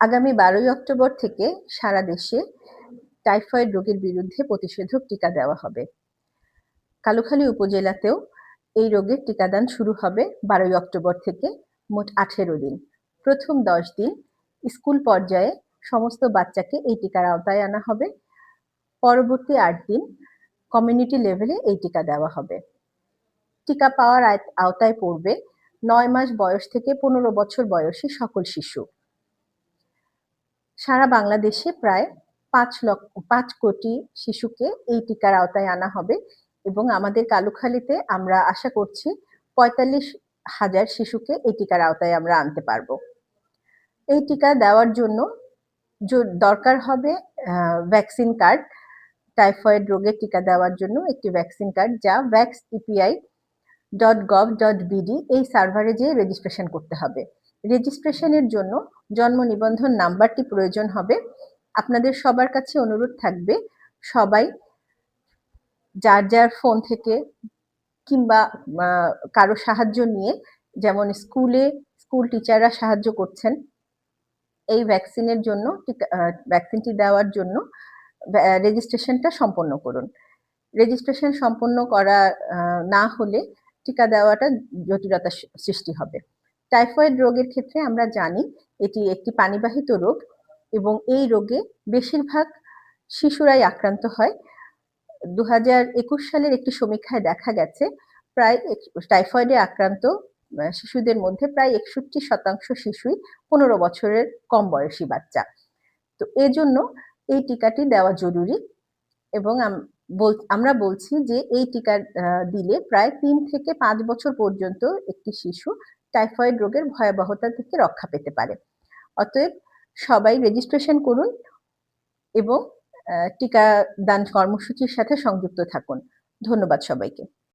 আগামী বারোই অক্টোবর থেকে সারা দেশে টাইফয়েড রোগের বিরুদ্ধে প্রতিষেধক টিকা দেওয়া হবে। কালুখালী উপজেলাতেও এই রোগের টিকাদান শুরু হবে বারোই অক্টোবর থেকে মোট আঠেরো দিন। প্রথম দশ দিন স্কুল পর্যায়ে সমস্ত বাচ্চাকে এই টিকার আওতায় আনা হবে। পরবর্তী আট দিন কমিউনিটি লেভেলে এই টিকা দেওয়া হবে। টিকা পাওয়ার আওতায় পড়বে নয় মাস বয়স থেকে পনেরো বছর বয়সী সকল শিশু। সারা বাংলাদেশে প্রায় পাঁচ লক্ষ, পাঁচ কোটি শিশুকে এই টিকার আওতায় আনা হবে এবং আমাদের কালুখালীতে আমরা আশা করছি পঁয়তাল্লিশ হাজার শিশুকে এই টিকার আওতায় আমরা আনতে পারব। এই টিকা দেওয়ার জন্য দরকার হবে ভ্যাকসিন কার্ড টাইফয়েড রোগের টিকা দেওয়ার জন্য একটি ভ্যাকসিন কার্ড যা vax EPI dot gov dot BD এই সার্ভারে যেয়ে রেজিস্ট্রেশন করতে হবে। রেজিস্ট্রেশনের জন্য জন্ম নিবন্ধন নাম্বারটি প্রয়োজন হবে। আপনাদের সবার কাছে অনুরোধ থাকবে, সবাই যার যার ফোন থেকে কিংবা কারও সাহায্য নিয়ে, যেমন স্কুলে স্কুল টিচাররা সাহায্য করছেন, এই ভ্যাকসিনের জন্য ভ্যাকসিনটি দেওয়ার জন্য রেজিস্ট্রেশনটা সম্পন্ন করুন। রেজিস্ট্রেশন সম্পন্ন করা না হলে টিকা দেওয়াটা জটিলতা সৃষ্টি হবে। টাইফয়েড রোগের ক্ষেত্রে আমরা জানি এটি একটি পানিবাহিত রোগ এবং এই রোগে বেশিরভাগ শিশুরাই আক্রান্ত হয়। দু হাজার একুশ সালের একটি সমীক্ষায় দেখা গেছে, প্রায় টাইফয়েডে আক্রান্ত শিশুদের মধ্যে প্রায় একষট্টি শতাংশ শিশুই পনেরো বছরের কম বয়সী বাচ্চা। তো এজন্য এই টিকাটি দেওয়া জরুরি এবং আমরা বলছি যে এই টিকা দিলে প্রায় তিন থেকে পাঁচ বছর পর্যন্ত একটি শিশু টাইফয়েড রোগের ভয়াবহতা থেকে রক্ষা পেতে পারে। অতএব সবাই রেজিস্ট্রেশন করুন এবং টিকা দান কর্মসূচির সাথে সংযুক্ত থাকুন। ধন্যবাদ সবাইকে।